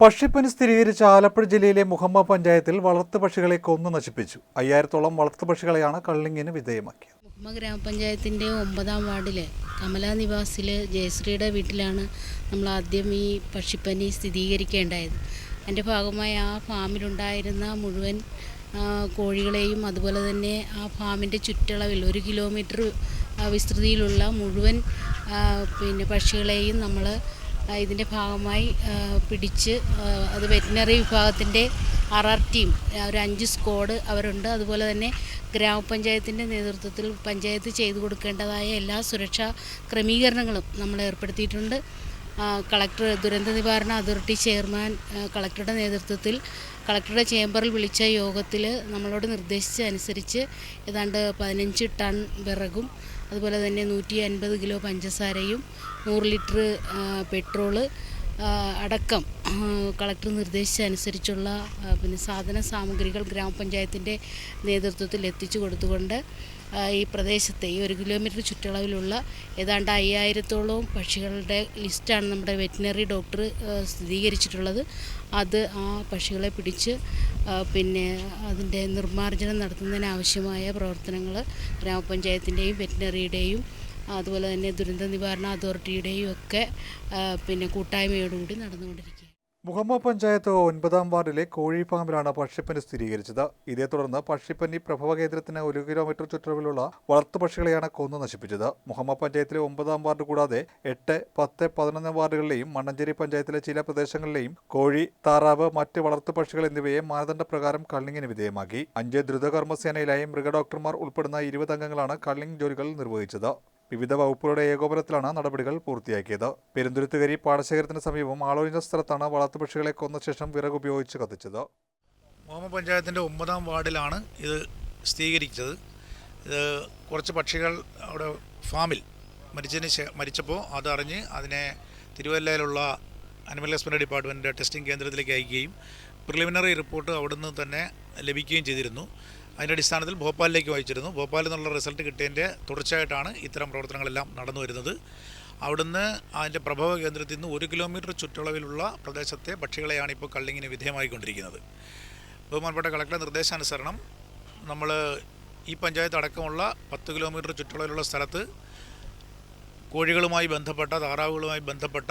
പക്ഷിപ്പനി സ്ഥിരീകരിച്ച ആലപ്പുഴ ജില്ലയിലെ മുഹമ്മ പഞ്ചായത്തിൽ വളർത്തു പക്ഷികളെ കൊന്നു നശിപ്പിച്ചു. അയ്യായിരത്തോളം വളർത്തു പക്ഷികളെയാണ് കള്ളിങ്ങിന് വിധേയമാക്കിയത്. മുഹമ്മ ഗ്രാമപഞ്ചായത്തിന്റെ ഒമ്പതാം വാർഡിലെ കമല നിവാസിലെ ജയശ്രീയുടെ വീട്ടിലാണ് നമ്മൾ ആദ്യം ഈ പക്ഷിപ്പനി സ്ഥിരീകരിക്കേണ്ടായത്. അതിന്റെ ഭാഗമായി ആ ഫാമിലുണ്ടായിരുന്ന മുഴുവൻ കോഴികളെയും അതുപോലെ തന്നെ ആ ഫാമിന്റെ ചുറ്റളവിൽ ഒരു കിലോമീറ്റർ വിസ്തൃതിയിലുള്ള മുഴുവൻ പിന്നെ പക്ഷികളെയും നമ്മൾ ഇതിന്റെ ഭാഗമായി പിടിച്ച് അത് വെറ്റിനറി വിഭാഗത്തിന്റെ ആർ ആർ ടീം ഒരു അഞ്ച് സ്ക്വാഡ് അവരുണ്ട്. അതുപോലെ തന്നെ ഗ്രാമപഞ്ചായത്തിന്റെ നേതൃത്വത്തിൽ പഞ്ചായത്ത് ചെയ്തു കൊടുക്കേണ്ടതായ എല്ലാ സുരക്ഷാ ക്രമീകരണങ്ങളും നമ്മൾ ഏർപ്പെടുത്തിയിട്ടുണ്ട്. കളക്ടർ ദുരന്ത നിവാരണ അതോറിറ്റി ചെയർമാൻ കളക്ടറുടെ നേതൃത്വത്തിൽ കളക്ടറുടെ ചേംബറിൽ വിളിച്ച യോഗത്തിൽ നമ്മളോട് നിർദ്ദേശിച്ച അനുസരിച്ച് ഏതാണ്ട് പതിനഞ്ച് ടൺ വിറകും അതുപോലെ തന്നെ നൂറ്റി അൻപത് കിലോ പഞ്ചസാരയും നൂറ് ലിറ്റർ പെട്രോൾ അടക്കം കളക്ടർ നിർദ്ദേശിച്ച അനുസരിച്ചുള്ള പിന്നെ സാധന സാമഗ്രികൾ ഗ്രാമപഞ്ചായത്തിന്റെ നേതൃത്വത്തിൽ എത്തിച്ചു കൊടുത്തുകൊണ്ട് ഈ പ്രദേശത്തെ ഈ ഒരു കിലോമീറ്റർ ചുറ്റളവിലുള്ള ഏതാണ്ട് അയ്യായിരത്തോളം പക്ഷികളുടെ ലിസ്റ്റാണ് നമ്മുടെ വെറ്റിനറി ഡോക്ടർ സ്ഥിരീകരിച്ചിട്ടുള്ളത്. അത് ആ പക്ഷികളെ പിടിച്ച് പിന്നെ അതിന്റെ നിർമ്മാർജനം നടത്തുന്നതിനാവശ്യമായ പ്രവർത്തനങ്ങൾ ഗ്രാമപഞ്ചായത്തിന്റെയും വെറ്റിനറിയുടെയും അതുപോലെ തന്നെ ദുരന്ത നിവാരണ അതോറിറ്റിയുടെയും ഒക്കെ പിന്നെ കൂട്ടായ്മയോടുകൂടി നടന്നുകൊണ്ടിരിക്കുക മുഹമ്മ പഞ്ചായത്ത് ഒൻപതാം വാർഡിലെ കോഴി ഫാമിലാണ് പക്ഷിപ്പനി സ്ഥിരീകരിച്ചത്. ഇതേ തുടർന്ന് പക്ഷിപ്പനി പ്രഭവ കേന്ദ്രത്തിന് ഒരു കിലോമീറ്റർ ചുറ്റളവിലുള്ള വളർത്തുപക്ഷികളെയാണ് കൊന്നു നശിപ്പിച്ചത്. മുഹമ്മ പഞ്ചായത്തിലെ ഒമ്പതാം വാർഡ് കൂടാതെ എട്ട് പത്ത് പതിനൊന്ന് വാർഡുകളിലെയും മണ്ണഞ്ചേരി പഞ്ചായത്തിലെ ചില പ്രദേശങ്ങളിലെയും കോഴി താറാവ് മറ്റ് വളർത്തുപക്ഷികൾ എന്നിവയെ മാനദണ്ഡ പ്രകാരം കള്ളിങ്ങിന് വിധേയമാക്കി. അഞ്ച് ദ്രുതകർമ്മസേനയിലായി മൃഗഡോക്ടർമാർ ഉൾപ്പെടുന്ന ഇരുപത് അംഗങ്ങളാണ് കള്ളിങ് ജോലികൾ നിർവഹിച്ചത്. വിവിധ വകുപ്പുകളുടെ ഏകോപനത്തിലാണ് നടപടികൾ പൂർത്തിയാക്കിയത്. പെരുന്തുരുത്തുകരി പാടശേഖരത്തിന് സമീപം ആളൊഴിഞ്ഞ സ്ഥലത്താണ് വളർത്തുപക്ഷികളെ കൊന്ന ശേഷം വിറക് ഉപയോഗിച്ച് കത്തിച്ചത്. ഗ്രാമപഞ്ചായത്തിന്റെ പഞ്ചായത്തിന്റെ ഒമ്പതാം വാർഡിലാണ് ഇത് സ്ഥിരീകരിച്ചത്. ഇത് കുറച്ച് പക്ഷികൾ അവിടെ ഫാമിൽ മരിച്ചതിന് മരിച്ചപ്പോൾ അതറിഞ്ഞ് അതിനെ തിരുവല്ലയിലുള്ള അനിമൽ ഹസ്ബൻഡറി ഡിപ്പാർട്ട്മെന്റിന്റെ ടെസ്റ്റിംഗ് കേന്ദ്രത്തിലേക്ക് അയക്കുകയും പ്രിലിമിനറി റിപ്പോർട്ട് അവിടുന്ന് തന്നെ ലഭിക്കുകയും ചെയ്തിരുന്നു. അതിന്റെ അടിസ്ഥാനത്തിൽ ഭോപ്പാലിലേക്ക് വായിച്ചിരുന്നു. ഭോപ്പാലിൽ നിന്നുള്ള റിസൾട്ട് കിട്ടിയതിന്റെ തുടർച്ചയായിട്ടാണ് ഇത്തരം പ്രവർത്തനങ്ങളെല്ലാം നടന്നു വരുന്നത് അവിടുന്ന് അതിന്റെ പ്രഭവ കേന്ദ്രത്തിൽ നിന്ന് ഒരു കിലോമീറ്റർ ചുറ്റളവിലുള്ള പ്രദേശത്തെ പക്ഷികളെയാണ് ഇപ്പോൾ കള്ളിങ്ങിന് വിധേയമായിക്കൊണ്ടിരിക്കുന്നത്. ബഹുമാനപ്പെട്ട കളക്ടറുടെ നിർദ്ദേശാനുസരണം നമ്മൾ ഈ പഞ്ചായത്ത് അടക്കമുള്ള പത്ത് കിലോമീറ്റർ ചുറ്റളവിലുള്ള സ്ഥലത്ത് കോഴികളുമായി ബന്ധപ്പെട്ട താറാവുകളുമായി ബന്ധപ്പെട്ട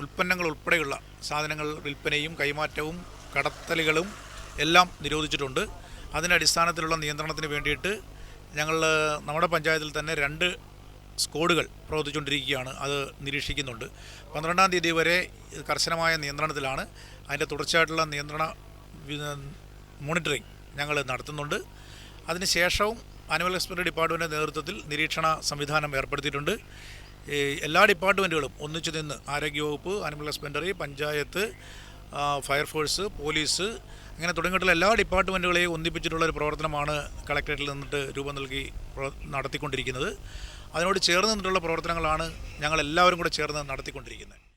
ഉൽപ്പന്നങ്ങൾ ഉൾപ്പെടെയുള്ള സാധനങ്ങൾ വിൽപ്പനയും കൈമാറ്റവും കടത്തലുകളും എല്ലാം നിരോധിച്ചിട്ടുണ്ട്. അതിന്റെ അടിസ്ഥാനത്തിലുള്ള നിയന്ത്രണത്തിന് വേണ്ടിയിട്ട് ഞങ്ങൾ നമ്മുടെ പഞ്ചായത്തിൽ തന്നെ രണ്ട് സ്കോഡുകൾ പ്രവർത്തിച്ചുകൊണ്ടിരിക്കുകയാണ്. അത് നിരീക്ഷിക്കുന്നുണ്ട്. പന്ത്രണ്ടാം തീയതി വരെ കർശനമായ നിയന്ത്രണത്തിലാണ്. അതിന്റെ തുടർച്ചയായിട്ടുള്ള നിയന്ത്രണ മോണിറ്ററിംഗ് ഞങ്ങൾ നടത്തുന്നുണ്ട്. അതിനുശേഷവും ആനുവൽ ഹസ്ബൻഡറി ഡിപ്പാർട്ട്മെന്റിന്റെ നേതൃത്വത്തിൽ നിരീക്ഷണ സംവിധാനം ഏർപ്പെടുത്തിയിട്ടുണ്ട്. എല്ലാ ഡിപ്പാർട്ട്മെന്റുകളും ഒന്നിച്ചു നിന്ന് ആരോഗ്യവകുപ്പ് annual husbandry panchayat fire force police അങ്ങനെ തുടങ്ങിയിട്ടുള്ള എല്ലാ ഡിപ്പാർട്ട്മെന്റുകളെയും ഒന്നിപ്പിച്ചിട്ടുള്ള ഒരു പ്രവർത്തനമാണ് കളക്ടറേറ്റിൽ നിന്നിട്ട് രൂപം നൽകി നടത്തിക്കൊണ്ടിരിക്കുന്നത്. അതിനോട് ചേർന്ന് നിന്നിട്ടുള്ള പ്രവർത്തനങ്ങളാണ് ഞങ്ങൾ എല്ലാവരും കൂടെ ചേർന്ന് നടത്തിക്കൊണ്ടിരിക്കുന്നത്.